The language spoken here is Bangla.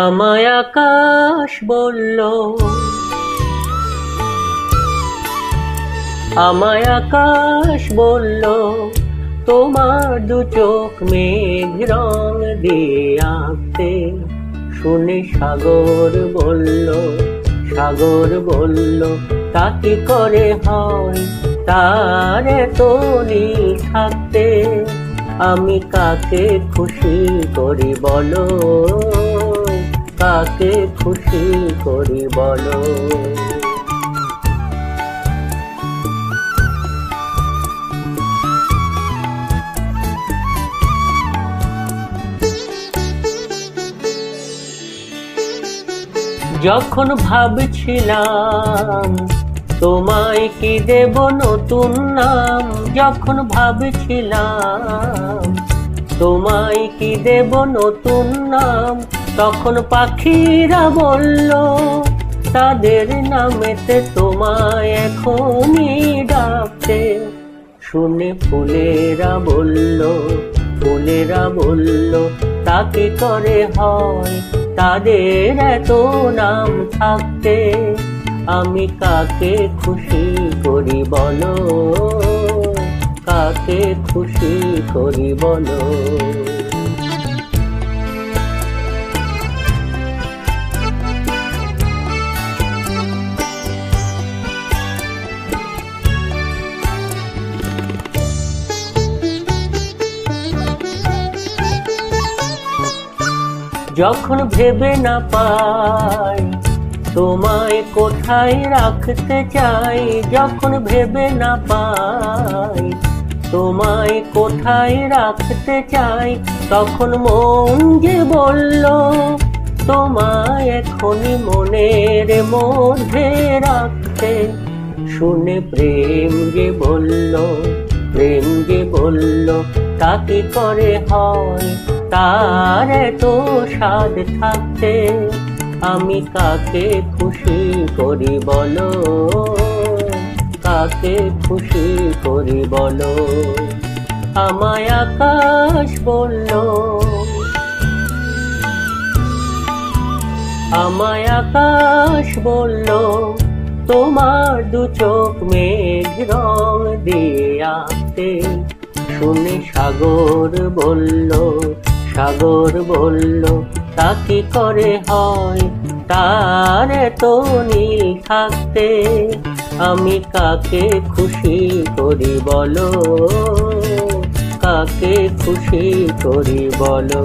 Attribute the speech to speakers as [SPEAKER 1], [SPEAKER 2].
[SPEAKER 1] আমায় আকাশ বলল, আমায় আকাশ বলল, তোমার দু চোখ মেঘ রং দিয়ে আঁকতে। শুনে সাগর বলল সাগর বলল, তা কি করে হয়? তার তনি থাকতে আমি কাকে খুশি করি বলো? কাকে খুশি করি বলো। যখন ভাবছিলাম, তোমায় কি দেব নতুন নাম? যখন ভাবছিলাম, তোমায় কি দেব নতুন নাম? তখন পাখিরা বলল, তাদের নামেতে তোমায় এখনই ডাকতে শুনে ফুলেরা বলল ফুলেরা বলল তাকে করে হয়? তাদের এত নাম থাকতে আমি কাকে খুশি করি বলো? কাকে খুশি করি বলো? যখন ভেবে না পাই, তোমায় কোথায় রাখতে চাই? যখন ভেবে না পাই, তোমায় কোথায় রাখতে চাই? তখন মন যে বলল, তোমায় এখনই মনের মধ্যে রাখতে। শুনে প্রেম যে বলল, প্রেম যে বলল, তা কি করে হয়? তার এত স্বাদ থাকতে আমি কাকে খুশি করি বলো? কাকে খুশি করি বলো? আমায় আকাশ বলল। আমায় আকাশ বলল, তোমার দু চোখ মেঘ রং দিয়ে আঁকতে। শুনে সাগর বলল সাগর বলল, তা কি করে হয়? তার এত নীল থাকতে আমি কাকে খুশি করি বলো? কাকে খুশি করি বলো?